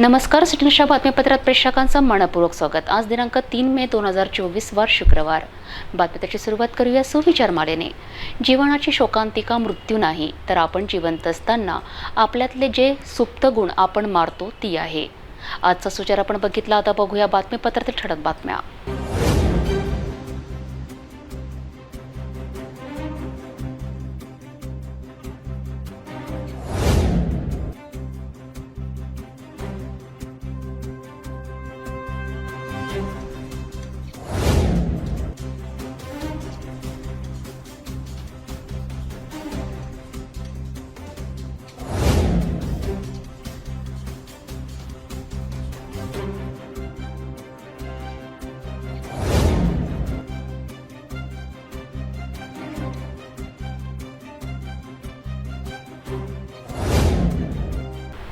नमस्कार सिटीनशा बातमीपत्रात प्रेक्षकांचं मनपूर्वक स्वागत. आज दिनांक तीन मे दोन हजार चोवीस वार शुक्रवार. बातमीपत्राची सुरुवात करूया सुविचार मालेने. जीवनाची शोकांतिका मृत्यू नाही तर आपण जिवंत असताना आपल्यातले जे सुप्त गुण आपण मारतो ती आहे. आजचा सुचार आपण बघितला आता बघूया बातमीपत्रातील ठळक बातम्या.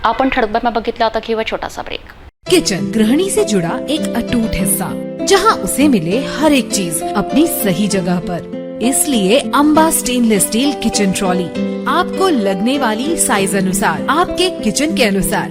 आपण ठळक बातम्या बघितल्या आता घेऊया छोटासा ब्रेक किचन गृहिणी से जुड़ा एक अटूट हिस्सा, जहाँ उसे मिले हर एक चीज़ अपनी सही जगह पर. इसलिए Amba stainless steel kitchen trolley आपको लगने वाली साइज़ अनुसार, आपके किचन के अनुसार.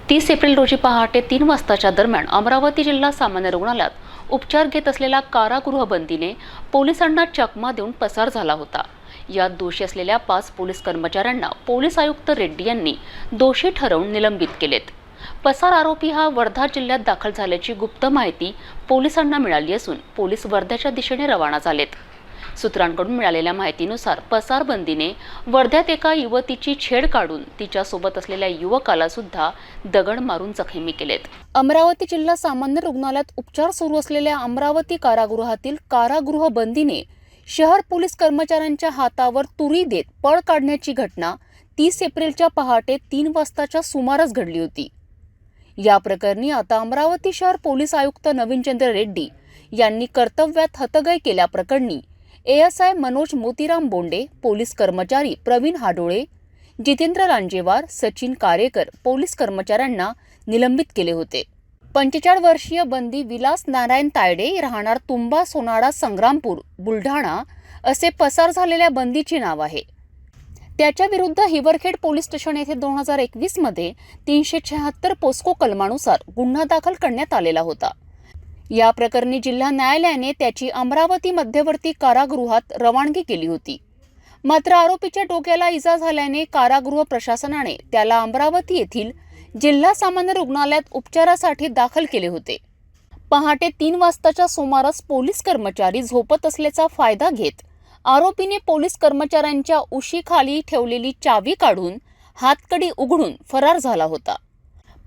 तीस एप्रिल रोजी पहाटे तीन वाजताच्या दरम्यान अमरावती जिल्हा सामान्य रुग्णालयात उपचार घेत असलेल्या कारागृह बंदीने पोलिसांना चकमा देऊन पसार झाला होता. यात दोषी असलेल्या पाच पोलीस कर्मचाऱ्यांना पोलीस आयुक्त रेड्डी यांनी दोषी ठरवून निलंबित केलेत. पसार आरोपी हा वर्धा जिल्ह्यात दाखल झाल्याची गुप्त माहिती पोलिसांना मिळाली असून पोलीस वर्ध्याच्या दिशेने रवाना झालेत. सूत्रांकडून मिळालेल्या माहितीनुसार पसारबंदीने वर्ध्यात एका युवतीची छेड काढून तिच्यासोबत असलेल्या युवकाला सुद्धा दगड मारून जखमी केलेत. अमरावती जिल्हा सामान्य रुग्णालयात उपचार सुरू असलेल्या अमरावती कारागृहातील कारागृह बंदीने शहर पोलीस कर्मचाऱ्यांच्या हातावर तुरी देत पळ काढण्याची घटना तीस एप्रिलच्या पहाटे तीन वाजताच्या सुमारास घडली होती. या प्रकरणी आता अमरावती शहर पोलीस आयुक्त नवीनचंद्र रेड्डी यांनी कर्तव्यात हतगय केल्याप्रकरणी एएसआय मनोज मोतीराम बोंडे पोलीस कर्मचारी प्रवीण हाडोळे जितेंद्र रांजेवार सचिन कारेकर पोलीस कर्मचाऱ्यांना निलंबित केले होते. पंचेचाळीस वर्षीय बंदी विलास नारायण तायडे राहणार तुंबा सोनाडा संग्रामपूर बुलढाणा असे पसार झालेल्या बंदीचे नाव आहे. त्याच्या विरुद्ध हिवरखेड पोलीस स्टेशन येथे दोन हजार एकवीसमध्ये तीनशे शहात्तर पोस्को कलमानुसार गुन्हा दाखल करण्यात आलेला होता. या प्रकरणी जिल्हा न्यायालयाने त्याची अमरावती मध्यवर्ती कारागृहात रवानगी केली होती. मात्र आरोपीच्या डोक्याला इजा झाल्याने कारागृह प्रशासनाने त्याला अमरावती येथील जिल्हा सामान्य रुग्णालयात उपचारासाठी दाखल केले होते. पहाटे तीन वाजताच्या सुमारास पोलीस कर्मचारी झोपत असल्याचा फायदा घेत आरोपीने पोलीस कर्मचाऱ्यांच्या उशीखाली ठेवलेली चावी काढून हातकडी उघडून फरार झाला होता.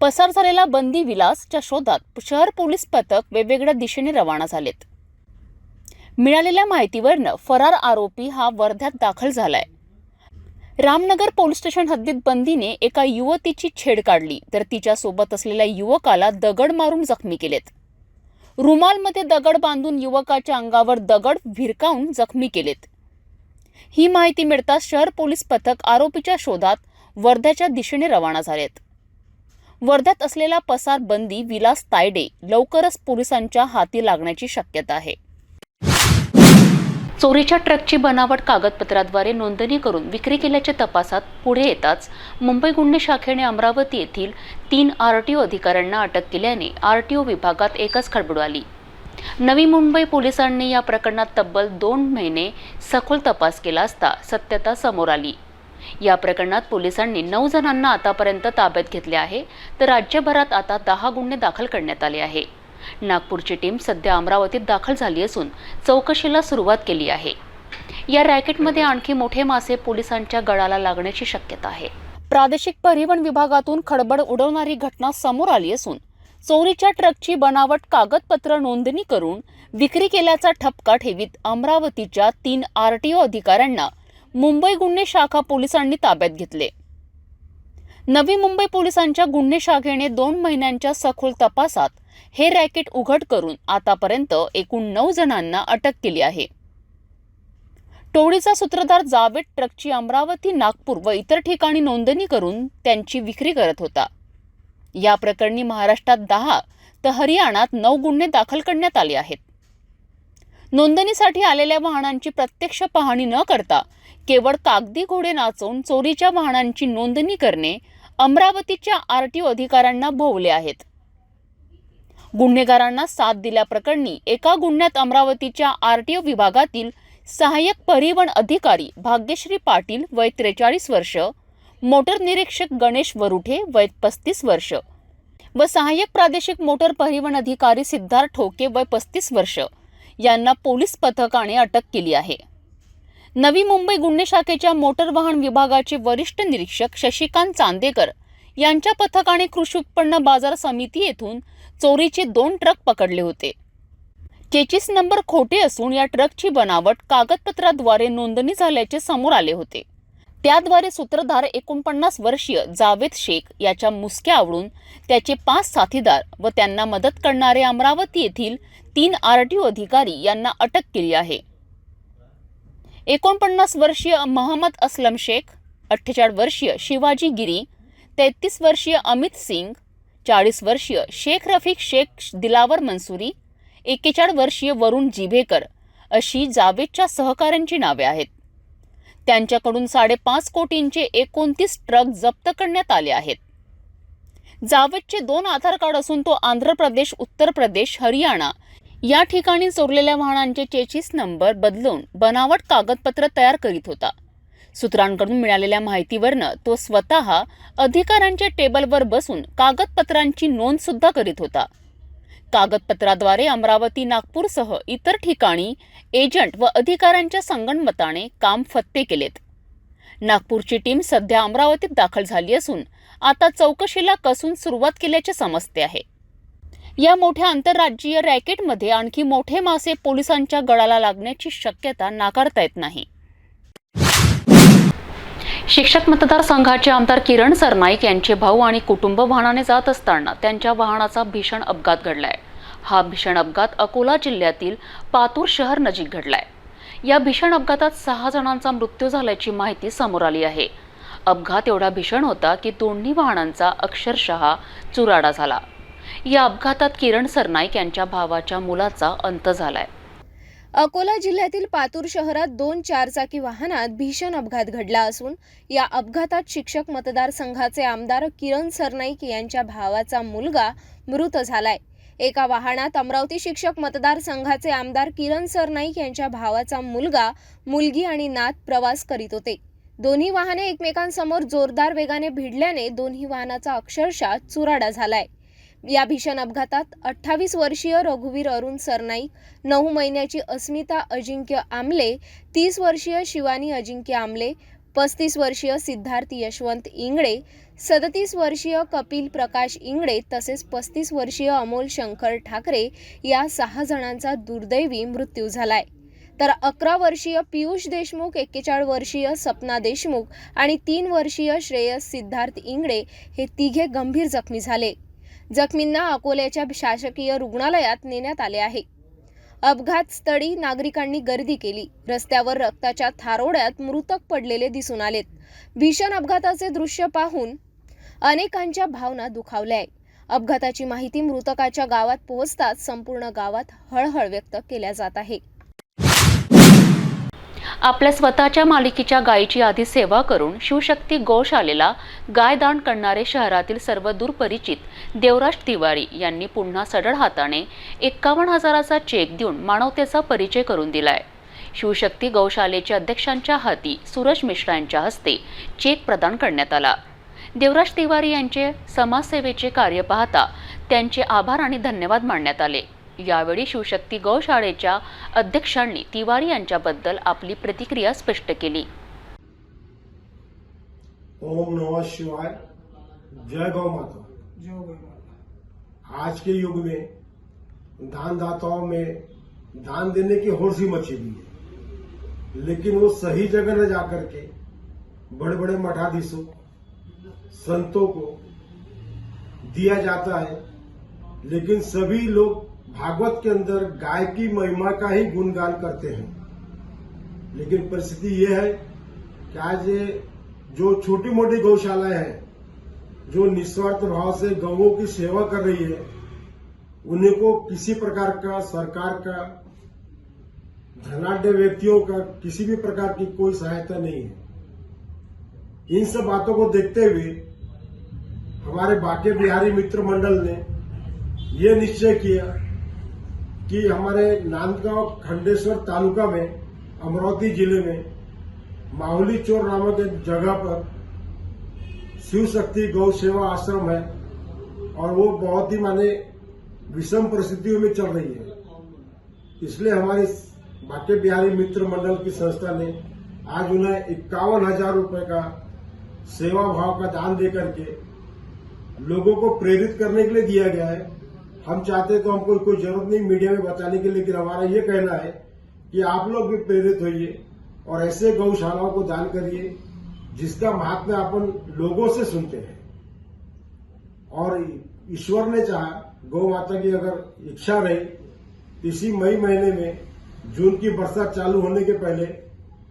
पसार झालेला बंदी विलासच्या शोधात शहर पोलीस पथक वेगवेगळ्या दिशेने रवाना झालेत. मिळालेल्या माहितीवरनं फरार आरोपी हा वर्ध्यात दाखल झालाय. रामनगर पोलीस स्टेशन हद्दीत बंदीने एका युवतीची छेड काढली तर तिच्या सोबत असलेल्या युवकाला दगड मारून जखमी केलेत. रुमालमध्ये दगड बांधून युवकाच्या अंगावर दगड भिरकावून जखमी केलेत. ही माहिती मिळताच शहर पोलीस पथक आरोपीच्या शोधात वर्ध्याच्या दिशेने रवाना झालेत. वर्ध्यात असलेला पसार बंदी विलास तायडे लवकरच पोलिसांच्या हाती लागण्याची शक्यता आहे. चोरीच्या ट्रकची बनावट कागदपत्राद्वारे नोंदणी करून विक्री केल्याच्या तपासात पुढे येताच मुंबई गुन्हे शाखेने अमरावती येथील तीन आर टी ओ अधिकाऱ्यांना अटक केल्याने आर टी ओ विभागात एकच खळबळ आली. नवी मुंबई पोलिसांनी या प्रकरणात तब्बल दोन महिने सखोल तपास केला असता सत्यता समोर आली. या प्रकरणात पोलिसांनी नऊ जणांना आतापर्यंत ताब्यात घेतले आहे तर राज्यभरात आता दहा गुन्हे दाखल करण्यात आले आहे. नागपूरची टीम सध्या अमरावतीत दाखल झाली असून चौकशीला सुरुवात केली आहे. या रॅकेटमध्ये आणखी मोठे मासे पोलिसांच्या गळाला लागण्याची शक्यता आहे. प्रादेशिक परिवहन विभागातून खडबड उडवणारी घटना समोर आली असून चोरीच्या ट्रकची बनावट कागदपत्र नोंदणी करून विक्री केल्याचा ठपका ठेवीत अमरावतीच्या तीन आरटीओ अधिकाऱ्यांना मुंबई गुन्हे शाखा पोलिसांनी ताब्यात घेतले. नवी मुंबई पोलिसांच्या गुन्हे शाखेने दोन महिन्यांच्या सखोल तपासात हे रॅकेट उघड करून आतापर्यंत एकूण नऊ जणांना अटक केली आहे. टोळीचा सूत्रधार जावेद ट्रकची अमरावती नागपूर व इतर ठिकाणी नोंदणी करून त्यांची विक्री करत होता. या प्रकरणी महाराष्ट्रात दहा तर हरियाणात नऊ गुन्हे दाखल करण्यात आले आहेत. नोंदणीसाठी आलेल्या वाहनांची प्रत्यक्ष पाहणी न करता केवळ कागदी घोडे नाचवून चोरीच्या वाहनांची नोंदणी करणे अमरावतीच्या आर टी ओ अधिकाऱ्यांना भोवले आहेत. गुन्हेगारांना साथ दिल्याप्रकरणी एका गुन्ह्यात अमरावतीच्या आर टी ओ विभागातील सहाय्यक परिवहन अधिकारी भाग्यश्री पाटील वय त्रेचाळीस वर्ष मोटर निरीक्षक गणेश वरुठे वय पस्तीस वर्ष व सहाय्यक प्रादेशिक मोटर परिवहन अधिकारी सिद्धार्थ ठोके वय पस्तीस वर्ष यांना पोलीस पथकाने अटक केली आहे. नवी मुंबई गुन्हे शाखेच्या मोटर वाहन विभागाचे वरिष्ठ निरीक्षक शशिकांत चांदेकर यांच्या पथकाने कृषी उत्पन्न बाजार समिती येथून चोरीचे दोन ट्रक पकडले होते. चेचीस नंबर खोटे असून या ट्रकची बनावट कागदपत्राद्वारे नोंदणी झाल्याचे समोर आले होते. त्याद्वारे सूत्रधार एकोणपन्नास वर्षीय जावेद शेख याच्या मुसक्या आवडून त्याचे पाच साथीदार व त्यांना मदत करणारे अमरावती येथील तीन आरटीओ अधिकारी यांना अटक केली आहे. एकोणपन्नास वर्षीय महम्मद असलम शेख अठ्ठेचाळीस वर्षीय शिवाजी गिरी तेहतीस वर्षीय अमित सिंग चाळीस वर्षीय शेख रफिक शेख दिलावर मंसुरी एक्केचाळीस वर्षीय वरुण जिभेकर अशी जावेदच्या सहकाऱ्यांची नावे आहेत. त्यांच्याकडून साडेपाच कोटींचे एकोणतीस ट्रक जप्त करण्यात आले आहेत. जावेदचे दोन आधार कार्ड असून तो आंध्र प्रदेश उत्तर प्रदेश हरियाणा या ठिकाणी चोरलेल्या वाहनांचे चेचिस नंबर बदलून बनावट कागदपत्र तयार करीत होता. सूत्रांकडून मिळालेल्या माहितीवरनं तो स्वतः अधिकाऱ्यांच्या टेबलवर बसून कागदपत्रांची नोंद सुद्धा करीत होता. कागदपत्राद्वारे अमरावती नागपूरसह इतर ठिकाणी एजंट व अधिकाऱ्यांच्या संगणमताने काम फत्ते केलेत. नागपूरची टीम सध्या अमरावतीत दाखल झाली असून आता चौकशीला कसून सुरुवात केल्याचे समजते आहे. या मोठ्या आंतरराज्यीय रॅकेटमध्ये आणखी मोठे मासे पोलिसांच्या गळाला लागण्याची शक्यता नाकारता येत नाही. शिक्षक मतदारसंघाचे आमदार किरण सरनाईक यांचे भाऊ आणि कुटुंब वाहनाने जात असताना त्यांच्या वाहनाचा भीषण अपघात घडलाय. हा भीषण अपघात अकोला जिल्ह्यातील पातूर शहर नजीक घडलाय. या भीषण अपघातात सहा जणांचा मृत्यू झाल्याची माहिती समोर आली आहे. अपघात एवढा भीषण होता की दोन्ही वाहनांचा अक्षरशः चुराडा झाला. या अपघातात किरण सरनाईक यांच्या भावाच्या मुलाचा अंत झालाय. अकोला जिल्ह्यातील पातूर शहरात दोन चारचाकी वाहनात भीषण अपघात घडला असून या अपघातात शिक्षक मतदारसंघाचे आमदार किरण सरनाईक यांच्या भावाचा मुलगा मृत झालाय. एका वाहनात अमरावती शिक्षक मतदारसंघाचे आमदार किरण सरनाईक यांच्या भावाचा मुलगा मुलगी आणि नात प्रवास करीत होते. दोन्ही वाहने एकमेकांसमोर जोरदार वेगाने भिडल्याने दोन्ही वाहनाचा अक्षरशः चुराडा झालाय. या भीषण अपघातात अठ्ठावीस वर्षीय रघुवीर अरुण सरनाईक नऊ महिन्याची अस्मिता अजिंक्य आमले तीस वर्षीय शिवानी अजिंक्य आमले पस्तीस वर्षीय सिद्धार्थ यशवंत इंगळे सदतीस वर्षीय कपिल प्रकाश इंगळे तसेच पस्तीस वर्षीय अमोल शंकर ठाकरे या सहा जणांचा दुर्दैवी मृत्यू झालाय. तर अकरा वर्षीय पियुष देशमुख एक्केचाळीस वर्षीय सपना देशमुख आणि तीन वर्षीय श्रेयस सिद्धार्थ इंगळे हे तिघे गंभीर जखमी झाले. जखमींना अकोल्याच्या शासकीय रुग्णालयात नेण्यात आले आहे. अपघात स्थळी नागरिकांनी गर्दी केली. रस्त्यावर रक्ताच्या थारोड्यात मृतक पडलेले दिसून आलेत. भीषण अपघाताचे दृश्य पाहून अनेकांच्या भावना दुखावल्या आहे अपघाताची माहिती मृतकाच्या गावात पोहोचताच संपूर्ण गावात हळहळ व्यक्त केल्या जात आहे. आपल्या स्वतःच्या मालिकीच्या गायीची आधी सेवा करून शिवशक्ती गोशालेला गायदान करणारे शहरातील सर्व दूरपरिचित देवराज तिवारी यांनी पुन्हा सढळ हाताने एक्कावन्न हजाराचा चेक देऊन मानवतेचा परिचय करून दिलाय. शिवशक्ती गौशालेच्या अध्यक्षांच्या हाती सूरज मिश्रा यांच्या हस्ते चेक प्रदान करण्यात आला. देवराज तिवारी यांचे समाजसेवेचे कार्य पाहता त्यांचे आभार आणि धन्यवाद मानण्यात आले. यावेळी शिवशक्ती गौशाळेच्या अध्यक्षांनी तिवारी यांच्याबद्दल आपली प्रतिक्रिया स्पष्ट केली. ओम नमः शिवाय. जय गौ माता. जो गौ माता. आज के युग में दान दाताओं में दान देने की होड़ सी मची हुई है। लेकिन वो सही जगह न जाकर के बड़े बड़े मठाधीशों संतों को दिया जाता है। लेकिन सभी लोग भागवत के अंदर गाय की महिमा का ही गुणगान करते हैं। लेकिन परिस्थिति यह है कि आज जो छोटी मोटी गौशालाएँ हैं, जो निस्वार्थ भाव से गौों की सेवा कर रही है, उन्हें को किसी प्रकार का सरकार का धनाढ़ व्यक्तियों का किसी भी प्रकार की कोई सहायता नहीं है। इन सब बातों को देखते हुए हमारे बाके बिहारी मित्र मंडल ने यह निश्चय किया कि हमारे नांदगांव खंडेश्वर तालुका में, अमरावती ज़िले में माहौली चोर नामक एक जगह पर शिव शक्ति गौ सेवा आश्रम है और वो बहुत ही माने विषम परिस्थितियों में चल रही है। इसलिए हमारे बाके बिहारी मित्र मंडल की संस्था ने आज उन्हें इक्यावन हज़ार रुपये का सेवा भाव का दान देकर के लोगों को प्रेरित करने के लिए दिया गया है। हम चाहते तो हमको कोई ज़रूरत नहीं, मीडिया में बताने की लेकिन हमारा ये कहना है कि आप लोग भी प्रेरित होइए और ऐसे गौशालाओं को दान करिए जिसका महात्म्य अपन लोगों से सुनते हैं। और ईश्वर ने चाहा, गौ माता की अगर इच्छा रही इसी मई महीने में, जून की बरसात चालू होने के पहले,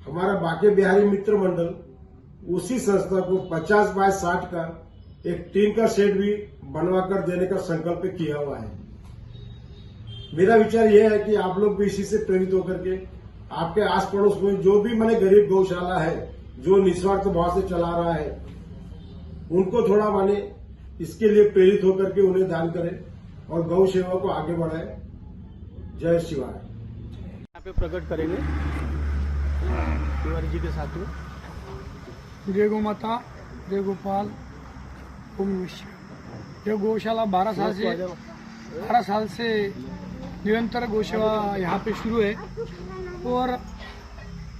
हमारा बाके बिहारी मित्र मंडल उसी संस्था को 50 बाय 60 का एक टीन का सेट भी बनवा कर देने का संकल्प किया हुआ है। मेरा विचार यह है कि आप लोग भी इसी से प्रेरित होकर के आपके आस पड़ोस में जो भी मैंने गरीब गौशाला है जो निस्वार्थ भाव से चला रहा है उनको थोड़ा माने इसके लिए प्रेरित होकर के उन्हें दान करें और गौ सेवा को आगे बढ़ाए। जय शिवाय यहाँ पे प्रकट करेंगे। तिवारी जी के साथ में। जय गौ माता जय गोपाल। नमः यह गौशाला बारह साल से बारह साल से निरंतर गौसेवा यहाँ पे शुरू है। और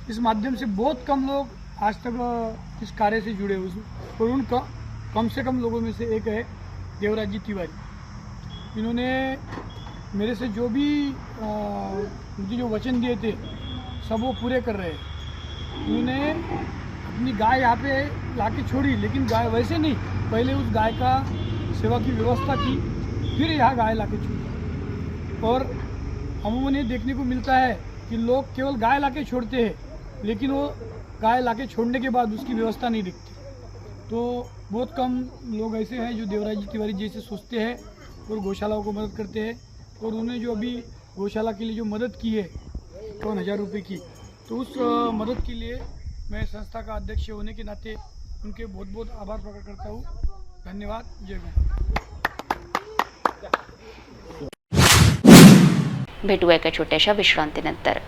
इस माध्यम से बहुत कम लोग आज तक, इस कार्य से जुड़े हुए और उन कम से कम लोगों में से एक है देवराज जी तिवारी। इन्होंने मेरे से जो भी मुझे जो वचन दिए थे, सब वो पूरे कर रहे हैं। उन्होंने अपनी गाय यहाँ पे ला के छोड़ी, लेकिन गाय वैसे नहीं। पहले उस गाय का सेवा की व्यवस्था की, फिर यहाँ गाय ला के छोड़ी। और अमूमन ये देखने को मिलता है कि लोग केवल गाय ला के छोड़ते हैं, लेकिन वो गाय ला के छोड़ने के बाद उसकी व्यवस्था नहीं दिखती। तो बहुत कम लोग ऐसे हैं जो देवराज जी तिवारी जैसे सोचते हैं और गौशालाओं को मदद करते हैं, और उन्हें जो अभी गौशाला के लिए जो मदद की है इक्यावन हज़ार रुपये की तो उस मदद के लिए मैं संस्था का अध्यक्ष होने के नाते उनके बहुत बहुत आभार प्रकट करता हूँ। धन्यवाद। जय गुरु भेटूया एका छोट्याशा विश्रांतीनंतर.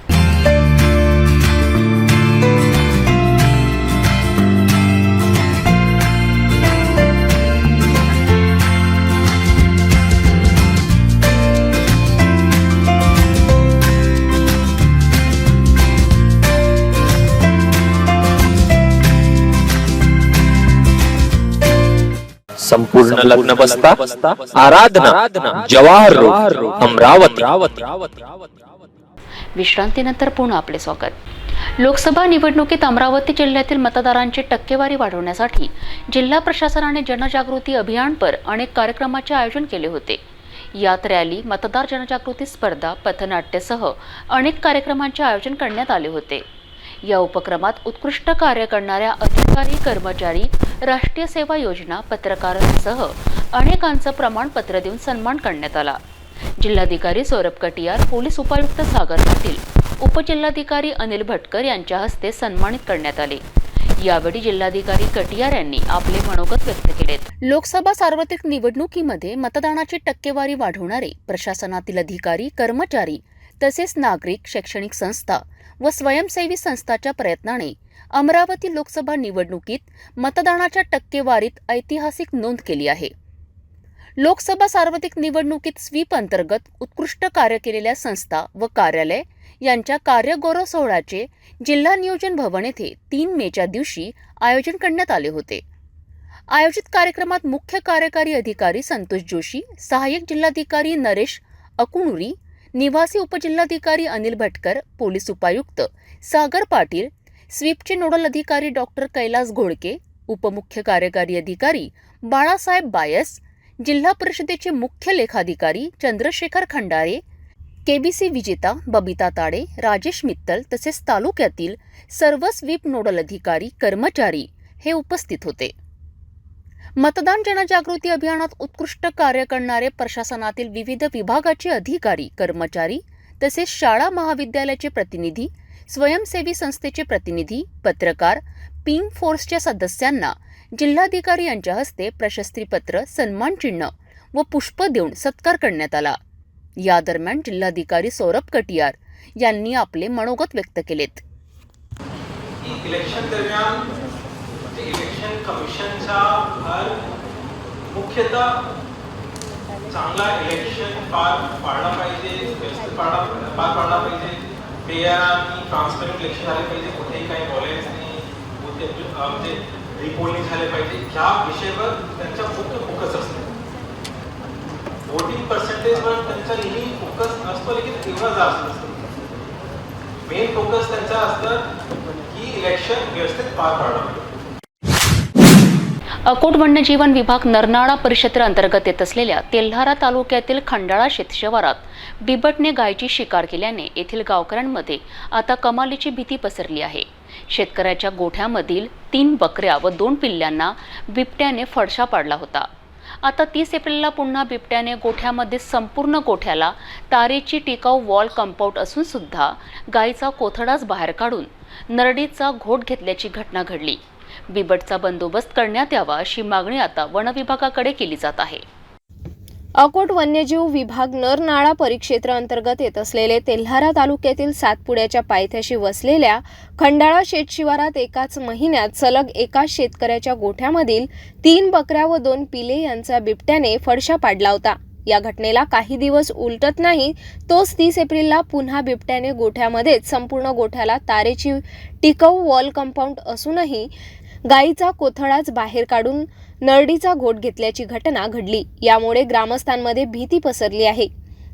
संपूर्ण लग्न बसता आराधना जवाहर रोड अमरावती. विश्रांतीनंतर पुन्हा आपले स्वागत. लोकसभा निवडणुकीत अमरावती जिल्ह्यातील मतदारांची टक्केवारी वाढवण्यासाठी जिल्हा प्रशासनाने जनजागृती अभियानपर अनेक कार्यक्रमाचे आयोजन केले होते. यात रॅली मतदार जनजागृती स्पर्धा पथनाट्यसह अनेक कार्यक्रमांचे आयोजन करण्यात आले होते. या उपक्रमात उत्कृष्ट कार्य करणाऱ्या अधिकारी कर्मचारी राष्ट्रीय सेवा योजना पत्रकारांसह अनेकांचं प्रमाणपत्र देऊन सन्मान करण्यात आला. जिल्हाधिकारी सौरभ कटियार पोलीस उपायुक्त सागर पाटील उपजिल्हाधिकारी अनिल भटकर यांच्या हस्ते सन्मानित करण्यात आले. यावेळी जिल्हाधिकारी कटियार यांनी आपले मनोगत व्यक्त केलेत. लोकसभा सार्वत्रिक निवडणुकीमध्ये मतदानाची टक्केवारी वाढवणारे प्रशासनातील अधिकारी कर्मचारी तसेच नागरिक शैक्षणिक संस्था व स्वयंसेवी संस्थाच्या प्रयत्नाने अमरावती लोकसभा निवडणुकीत मतदानाच्या टक्केवारीत ऐतिहासिक नोंद केली आहे. लोकसभा सार्वत्रिक निवडणुकीत स्वीप अंतर्गत उत्कृष्ट कार्य केलेल्या संस्था व कार्यालय यांच्या कार्यगौरव सोहळ्याचे जिल्हा नियोजन भवन येथे तीन मेच्या दिवशी आयोजन करण्यात आले होते. आयोजित कार्यक्रमात मुख्य कार्यकारी अधिकारी संतोष जोशी सहाय्यक जिल्हाधिकारी नरेश अकुणुरी निवासी उपजिल्हाधिकारी अनिल भटकर पोलीस उपायुक्त सागर पाटील स्वीपचे नोडल अधिकारी डॉक्टर कैलास घोडके उपमुख्य कार्यकारी अधिकारी बाळासाहेब बायस जिल्हा परिषदेचे मुख्य लेखाधिकारी चंद्रशेखर खंडारे केबीसी विजेता बबिता ताडे राजेश मित्तल तसेच तालुक्यातील सर्व स्वीप नोडल अधिकारी कर्मचारी हे उपस्थित होते. मतदान जनजागृती अभियानात उत्कृष्ट कार्य करणारे प्रशासनातील विविध विभागाचे अधिकारी कर्मचारी तसेच शाळा महाविद्यालयाचे प्रतिनिधी स्वयंसेवी संस्थेचे प्रतिनिधी पत्रकार पिंक फोर्सच्या सदस्यांना जिल्हाधिकारी यांच्या हस्ते प्रशस्तीपत्र सन्मान चिन्ह व पुष्प देऊन सत्कार करण्यात आला. या दरम्यान जिल्हाधिकारी सौरभ कटियार यांनी आपले मनोगत व्यक्त केलेत. इलेक्शन दरम्यान म्हणजे इलेक्शन कमिशनचा हर मुख्यतः चांगला इलेक्शन पार पाडला पाहिजे व्यवस्थित पाडा पार पाडला पाहिजे. फेअर आणि ट्रान्सपरंट इलेक्शन झाले पाहिजे कुठेही काही बॉलेन्स नाही कुठे म्हणजे रिपोलिंग झाले पाहिजे. ह्या विषयावर त्यांचा मुख्य फोकस असतो. वोटिंग पर्सेंटेजवर त्यांचा नेहमी फोकस असतो लेकिन एवढा जास्त नसतो मेन फोकस त्यांचा असतं की इलेक्शन व्यवस्थित पार पाडणं अकोट वन्यजीवन विभाग नरनाळा परिक्षेत्र अंतर्गत येत असलेल्या तेल्हारा तालुक्यातील खंडाळा शेतशिवारात बिबटने गायची शिकार केल्याने येथील गावकऱ्यांमध्ये आता कमालीची भीती पसरली आहे. शेतकऱ्याच्या गोठ्यामधील तीन बकऱ्या व दोन पिल्ल्यांना बिबट्याने फडशा पाडला होता. आता तीस एप्रिलला पुन्हा बिबट्याने गोठ्यामध्ये संपूर्ण गोठ्याला तारेची टिकाऊ वॉल कंपाऊंड असून सुद्धा गायीचा कोथडाच बाहेर काढून नरडीचा घोट घेतल्याची घटना घडली. बिबटचा बंदोबस्त करण्यात यावा अशी मागणी आता वनविभागाकडे केली जात आहे. अकोट वन्यजीव विभाग नरनाळा परिक्षेत्र अंतर्गत येत असलेले तेल्हारा तालुक्यातील सातपुड्याच्या पायथ्याशी वसलेल्या खंडाळा शेतशिवारात एकाच महिन्यात सलग एकाच शेतकऱ्याच्या गोठ्यामधील तीन बकऱ्या व दोन पिले यांचा बिबट्याने फडशा पाडला होता. या घटनेला काही दिवस उलटत नाही तोच तीस एप्रिलला पुन्हा बिबट्याने गोठ्यामध्येच संपूर्ण गोठ्याला तारेची टिकाऊ वॉल कंपाऊंड असूनही गायीचा कोथळाच बाहेर काढून नरडीचा घोट घेतल्याची घटना घडली. यामुळे ग्रामस्थांमध्ये भीती पसरली आहे.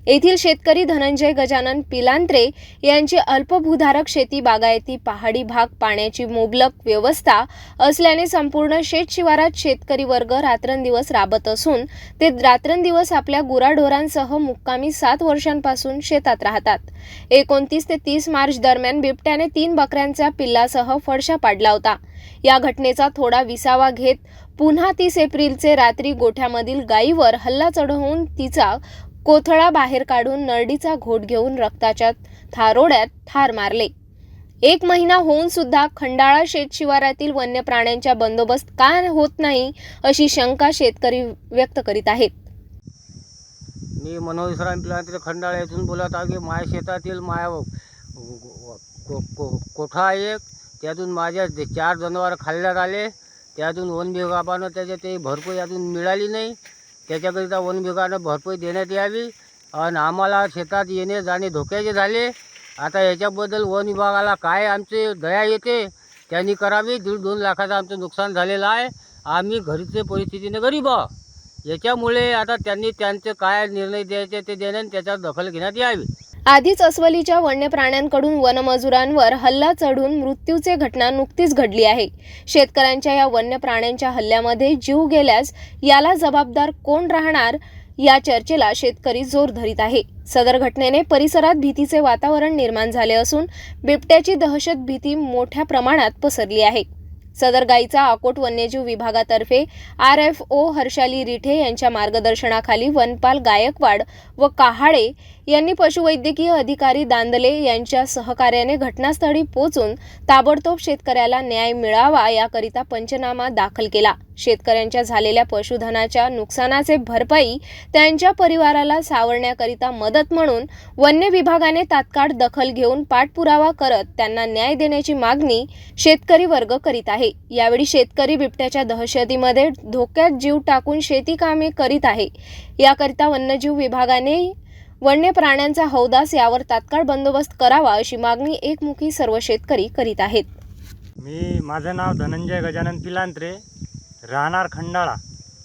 येथील शेतकरी धनंजय गजानन पिलांत्रे यांची अल्पभूधारक शेती बागायती पहाडी भाग पाण्याची मुबलक व्यवस्था असल्याने संपूर्ण शेतशिवारात शेतकरी वर्ग रात्रंदिवस राबत असून ते रात्रंदिवस आपल्या गुराढोरांसह मुक्कामी सात वर्षांपासून शेतात राहतात. एकोणतीस ते तीस मार्च दरम्यान बिबट्याने तीन बकऱ्यांच्या पिल्लासह फडशा पाडला होता. या घटनेचा थोडा विसावा घेत पुन्हा तीस एप्रिलचे रात्री गोठ्यामधील गायीवर हल्ला चढवून तिचा कोथळा बाहेर काढून नरडीचा घोट घेऊन रक्ताच्या थारोड्यात ठार मारले. एक महिना होऊन सुद्धा खंडाळा शेत शिवारातील वन्य प्राण्यांच्या बंदोबस्त का होत नाही अशी शंका शेतकरी व्यक्त करीत आहेत. मी मनोज विश्राम खंडाळा येथून बोलत आहे की माझ्या शेतातील माया को- को- कोठा एक? त्यातून माझ्या जे चार जनावर खाल्ल्यात आले त्यातून वन विभागानं त्याच्या ते भरपाई यातून मिळाली नाही. त्याच्याकरिता वन विभागानं भरपाई देण्यात यावी आणि आम्हाला शेतात येणे जाणे धोक्याचे झाले. आता याच्याबद्दल वन विभागाला काय आमचे दया येते त्यांनी करावी. दीड दोन लाखाचं आमचं नुकसान झालेलं आहे. आम्ही घरीचे परिस्थितीने गरीब आहोत. याच्यामुळे आता त्यांनी त्यांचे काय निर्णय द्यायचे ते देणे त्याच्यात त्याच्यावर दखल घेण्यात यावी. आधीच अस्वलीच्या वन्य प्राण्यांकडून वनमजुरांवर हल्ला चढून मृत्यूचे घटना नुकतीच घडली आहे. शेतकऱ्यांच्या या वन्य प्राण्यांच्या हल्ल्यामध्ये जीव गेल्यास याला जबाबदार कोण राहणार या चर्चेला शेतकरी जोर धरीत आहे. सदर घटनेने परिसरात भीतीचे वातावरण निर्माण झाले असून बिबट्याची दहशत भीती मोठ्या प्रमाणात पसरली आहे. सदर गायीचा अकोट वन्यजीव विभागातर्फे R F O Harshali Rithe यांच्या मार्गदर्शनाखाली वनपाल गायकवाड व काहाळे यांनी पशुवैद्यकीय अधिकारी दांदले यांच्या सहकार्याने घटनास्थळी पोहोचून ताबडतोब शेतकऱ्याला न्याय मिळावा याकरिता पंचनामा दाखल केला. शेतकऱ्यांच्या झालेल्या पशुधनाच्या नुकसानाचे भरपाई त्यांच्या परिवाराला सावरण्याकरिता मदत म्हणून वन्य विभागाने तात्काळ दखल घेऊन पाठपुरावा करत त्यांना न्याय देण्याची मागणी शेतकरी वर्ग करीत आहे. यावेळी शेतकरी बिबट्याच्या दहशतीमध्ये धोक्यात जीव टाकून शेती कामे करीत आहे. याकरिता वन्यजीव विभागाने वन्य प्राण्यांचा हौदास यावर तात्काळ बंदोबस्त करावा अशी मागणी एकमुखी सर्व शेतकरी करीत आहेत. मी माझं नाव धनंजय गजानन पिलांत्रे. राहणार खंडाळा.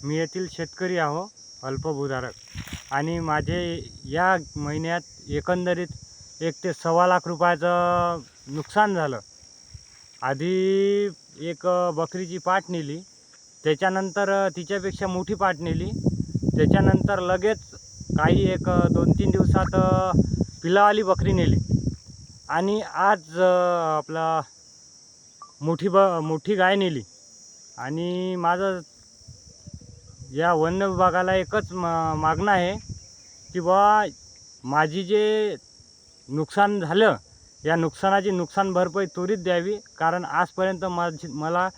मी येथील शेतकरी आहो अल्पभूधारक. आणि माझे या महिन्यात एकंदरीत एक ते सव्वा लाख रुपयाचं नुकसान झालं. आधी एक बकरीची पाठ नेली. त्याच्यानंतर तिच्यापेक्षा मोठी पाठ नेली. त्याच्यानंतर लगेच काही एक दोन तीन दिवसात पिलावाली बकरी नेली. आणि आज आपला मोठी ब मोठी गाय नेली. आणि माझं या वन्य विभागाला एकच मा मागणं आहे की बा माझी जे नुकसान झालं या नुकसानाची नुकसान भरपाई त्वरित द्यावी. कारण आजपर्यंत माझी मला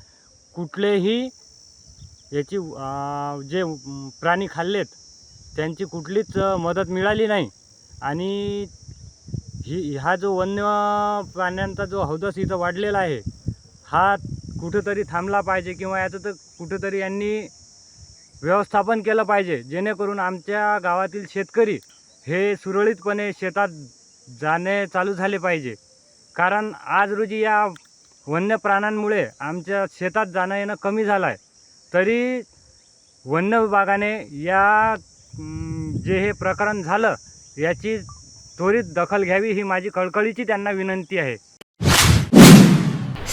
कुठलेही याची जे प्राणी खाल्लेत त्यांची कुठलीच मदत मिळाली नाही. आणि ही हा जो वन्य प्राण्यांचा जो हौदस इथं वाढलेला आहे हा कुठंतरी थांबला पाहिजे किंवा याचं तर कुठंतरी यांनी व्यवस्थापन केलं पाहिजे जेणेकरून आमच्या गावातील शेतकरी हे सुरळीतपणे शेतात जाणे चालू झाले पाहिजे. कारण आज रोजी या वन्य प्राण्यांमुळे आमच्या शेतात जाणं येणं कमी झालं आहे तरी वन्य विभागाने या जे हे प्रकरण झालं याची त्वरित दखल घ्यावी ही माझी कळकळीची त्यांना विनंती आहे.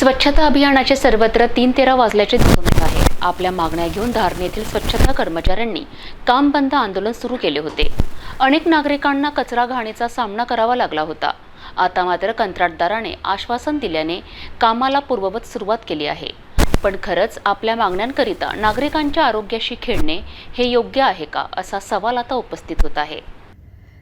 स्वच्छता अभियानाचे सर्वत्र तीन तेरा वाजल्याचे दिसून येत आहे. आपल्या मागण्या घेऊन धारणेतील स्वच्छता कर्मचाऱ्यांनी काम बंद आंदोलन सुरू केले होते. अनेक नागरिकांना कचरा घाणीचा सामना करावा लागला होता. आता मात्र कंत्राटदाराने आश्वासन दिल्याने कामाला पूर्ववत सुरुवात केली आहे. पण खरंच आपल्या मागण्यांकरिता नागरिकांच्या आरोग्याशी खेळणे हे योग्य आहे का असा सवाल आता उपस्थित होत आहे.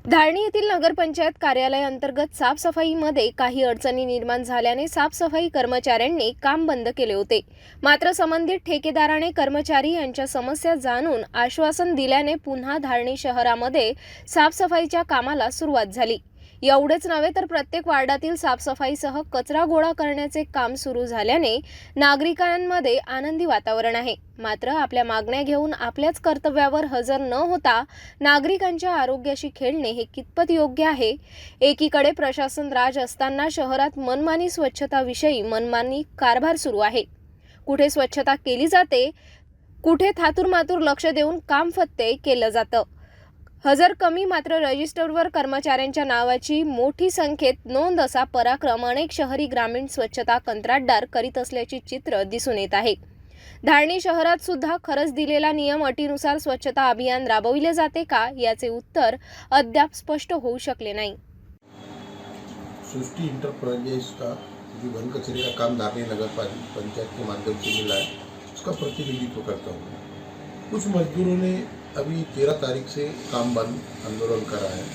धारणी येथील नगरपंचायत कार्यालय अंतर्गत साफसफाईमध्ये काही अडचणी निर्माण झाल्याने साफसफाई कर्मचाऱ्यांनी काम बंद केले होते. मात्र संबंधित ठेकेदाराने कर्मचारी यांच्या समस्या जाणून आश्वासन दिल्याने पुन्हा धारणी शहरामध्ये साफसफाईच्या कामाला सुरुवात झाली. एवढेच नव्हे तर प्रत्येक वार्डातील साफसफाईसह कचरा गोळा करण्याचे काम सुरू झाल्याने नागरिकांमध्ये आनंदी वातावरण आहे. मात्र आपल्या मागण्या घेऊन आपल्याच कर्तव्यावर हजर न होता नागरिकांच्या आरोग्याशी खेळणे हे कितपत योग्य आहे? एकीकडे प्रशासन राज असताना शहरात मनमानी स्वच्छताविषयी मनमानी कारभार सुरू आहे. कुठे स्वच्छता केली जाते कुठे थातूरमातूर लक्ष देऊन काम फत्ते केलं जातं. हजर कमी मात्र रजिस्टरवर कर्मचाऱ्यांच्या नावाची मोठी संख्येत नोंद असा पराक्रम अनेक शहरी ग्रामीण स्वच्छता कंत्राटदार करीत असल्याचे चित्र दिसून येत आहे. धारणी शहरात सुद्धा खरंच दिलेला नियम अटीनुसार स्वच्छता अभियान राबविले जाते का याचे उत्तर अद्याप स्पष्ट होऊ शकले नाही. सृष्टि इंटरप्राइजेस का जो वन कचरे का काम धारणी नगर पंचायत के माध्यम से मिला है उसका प्रतिनिधित्व करता हूँ. कुछ मजदूरों ने अभी तेरह तारीख से काम बंद, आंदोलन करा है।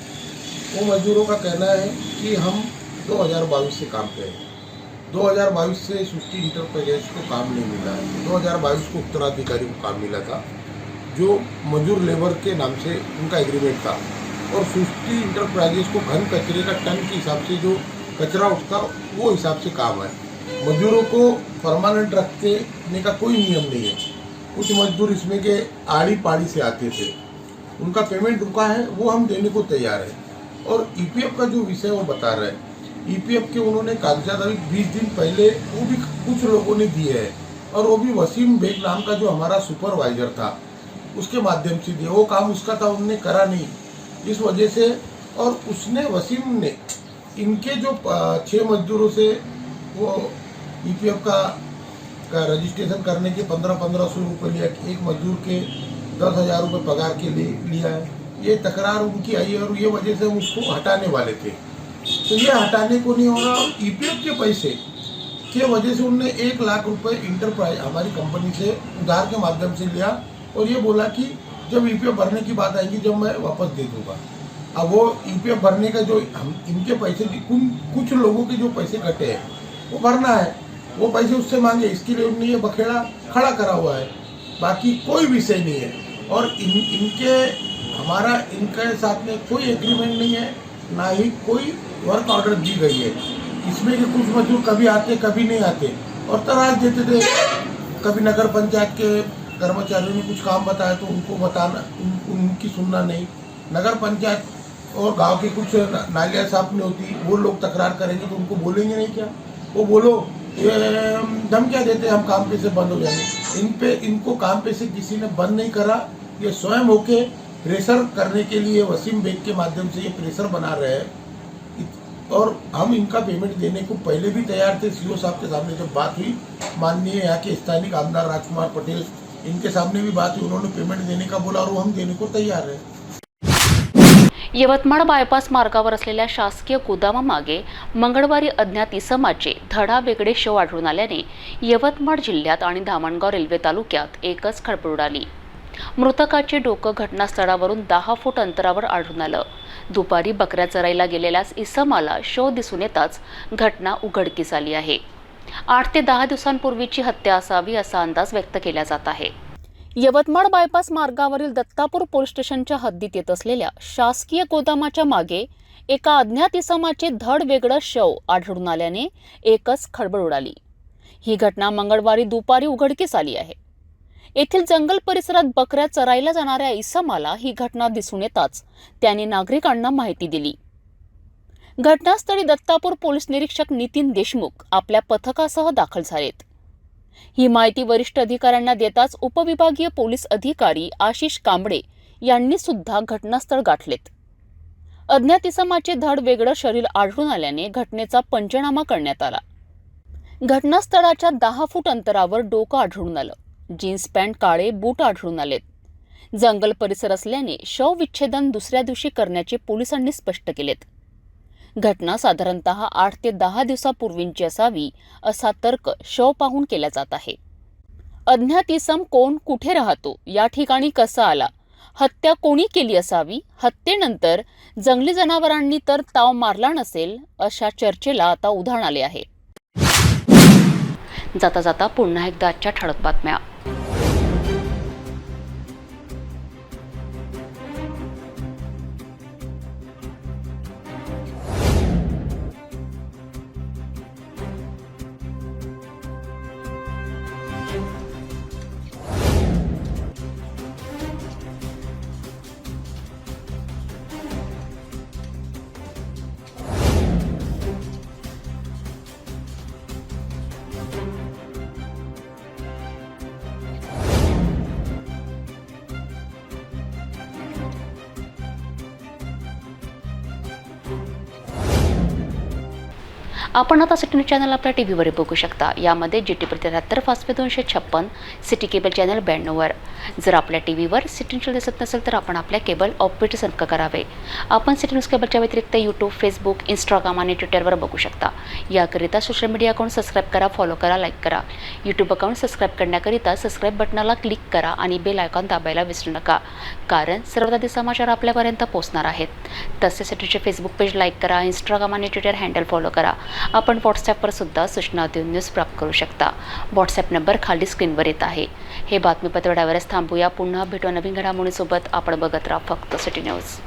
वो मजदूरों का कहना है कि हम 2022 से काम पे हैं। 2022 से सृष्टि इंटरप्राइजेस को काम नहीं मिला। है 2022 को उत्तराधिकारी को काम मिला था, जो मजदूर लेबर के नाम से उनका एग्रीमेंट था। और सृष्टि इंटरप्राइजेस को घन कचरे का टन के हिसाब से जो कचरा उठता, वो हिसाब से काम है। मजदूरों को परमानेंट रखने का कोई नियम नहीं है। कुछ मजदूर इसमें के आड़ी पाड़ी से आते थे। उनका पेमेंट रुका है, वो हम देने को तैयार है। और ईपीएफ का जो विषय वो बता रहे हैं ईपीएफ के उन्होंने कागजात अभी बीस दिन पहले वो भी कुछ लोगों ने दिए हैं। और वो भी वसीम बेग नाम का जो हमारा सुपरवाइजर था, उसके माध्यम से दिया वो काम उसका था, उनने करा नहीं। इस वजह से, और उसने वसीम ने इनके जो छह मजदूरों से वो ईपीएफ का का रजिस्ट्रेशन करने के पंद्रह पंद्रह सौ रुपये लिया, एक मजदूर के दस हज़ार रुपये पगार के लिए लिया है। ये तकरार उनकी आई है और ये वजह से उसको हटाने वाले थे। तो ये हटाने को नहीं होगा ईपीएफ के पैसे के वजह से उनने एक लाख रुपए इंटरप्राइज हमारी कंपनी से उधार के माध्यम से लिया और ये बोला कि जब ईपीएफ भरने की बात आएगी, जब मैं वापस दे दूँगा। अब वो ईपीएफ भरने का जो हम, इनके पैसे कुछ लोगों के जो पैसे कटे हैं, वो भरना है। वो पैसे उससे मांगे इसके लिए उन्होंने ये बखेड़ा खड़ा करा हुआ है। बाकी कोई विषय नहीं है। और इन इनके हमारा इनके साथ में कोई एग्रीमेंट नहीं है ना ही कोई वर्क ऑर्डर दी गई है। इसमें कि कुछ मजदूर कभी आते कभी नहीं आते। और तराज देते थे। कभी नगर पंचायत के कर्मचारियों ने कुछ काम बताया तो उनको बताना उन, उनकी सुनना नहीं। नगर पंचायत और गाँव के कुछ नालियाँ साफ़ नहीं होती वो लोग तकरार करेंगे तो उनको बोलेंगे नहीं क्या? वो बोलो ये दम क्या देते हैं, हम काम पे से बंद हो जाएँगे इन पे इनको काम पे से किसी ने बंद नहीं करा। ये स्वयं होके प्रेशर करने के लिए वसीम बेग के माध्यम से ये प्रेशर बना रहे हैं। और हम इनका पेमेंट देने को पहले भी तैयार थे। सीओ साहब के सामने जब बात हुई माननीय यहाँ के स्थानीय आमदार राजकुमार पटेल इनके सामने भी बात हुई उन्होंने पेमेंट देने का बोला और वो हम देने को तैयार है। यवतमाळ बायपास मार्गावर असलेल्या शासकीय गोदामामागे मंगळवारी अज्ञात इसमाचे धडा वेगळे शव आढळून आल्याने यवतमाळ जिल्ह्यात आणि धामणगाव रेल्वे तालुक्यात एकच खळबळ उडाली. मृतकाचे डोकं घटनास्थळावरून दहा फूट अंतरावर आढळून आलं. दुपारी बकऱ्या चरायला गेलेल्या इसमाला शव दिसून येताच घटना उघडकीस आली आहे. आठ ते दहा दिवसांपूर्वीची हत्या असावी असा अंदाज व्यक्त केला जात आहे. यवतमाळ बायपास मार्गावरील दत्तापूर पोलीस स्टेशनच्या हद्दीत येत असलेल्या शासकीय गोदामाच्या मागे एका अज्ञात इसमाचे धड वेगळं शव आढळून आल्याने एकच खळबळ उडाली. ही घटना मंगळवारी दुपारी उघडकीस आली आहे. येथील जंगल परिसरात बकऱ्या चरायला जाणाऱ्या इसमाला ही घटना दिसून येताच त्याने नागरिकांना माहिती दिली. घटनास्थळी दत्तापूर पोलीस निरीक्षक नितीन देशमुख आपल्या पथकासह दाखल झालेत. ही माहिती वरिष्ठ अधिकाऱ्यांना देताच उपविभागीय पोलीस अधिकारी आशिष कांबळे यांनी सुद्धा घटनास्थळ गाठलेत. अज्ञात इसमाचे धड वेगळं शरीर आढळून आल्याने घटनेचा पंचनामा करण्यात आला. घटनास्थळाच्या दहा फूट अंतरावर डोकं आढळून आलं. जीन्स पॅन्ट काळे बूट आढळून आलेत. जंगल परिसर असल्याने शव विच्छेदन दुसऱ्या दिवशी करण्याचे पोलिसांनी स्पष्ट केलेत. घटना साधारणतः आठ ते दहा दिवसापूर्वींची असावी असा तर्क शव पाहून केला जात आहे. अज्ञात इसम कोण कुठे राहतो या ठिकाणी कसा आला? हत्या कोणी केली असावी? हत्येनंतर जंगली जनावरांनी तर ताव मारला नसेल अशा चर्चेला आता उधाण आले आहे. जाता जाता पुन्हा एकदा आजच्या ठळक बातम्या. आपण आता सिटी न्यूज चॅनल आपल्या टी व्हीवर बघू शकता. यामध्ये जी टी प्रति त्र्याहत्तर फासवे दोनशे छप्पन सिटी केबल चॅनल ब्याण्णववर. जर आपल्या टी व्हीवर सिटी न्यूज दिसत नसेल तर आपण आपल्या केबल ऑपरेटर संपर्क करावे. आपण सिटी न्यूज केबलच्या व्यतिरिक्त यूट्यूब फेसबुक इंस्टाग्राम आणि ट्विटरवर बघू शकता. याकरिता सोशल मीडिया अकाउंट सबस्क्राईब करा फॉलो करा लाईक करा. यूट्यूब अकाउंट सबस्क्राईब करण्याकरिता सबस्क्राईब बटनाला क्लिक करा आणि बेल आयकॉन दाबायला विसरू नका. कारण सर्वदाधी समाचार आपल्यापर्यंत पोहोचणार आहेत. तसेच सिटीचे फेसबुक पेज लाईक करा इंस्टाग्राम आणि ट्विटर हँडल फॉलो करा. आपण व्हॉट्सॲपवर सुद्धा सूचना देऊन न्यूज प्राप्त करू शकता. व्हॉट्सॲप नंबर खाली स्क्रीनवर येत आहे. हे बातमीपत्र डायवरच थांबूया. पुन्हा भेटू नवीन घडामोडीसोबत. आपण बघत राहा फक्त सिटी न्यूज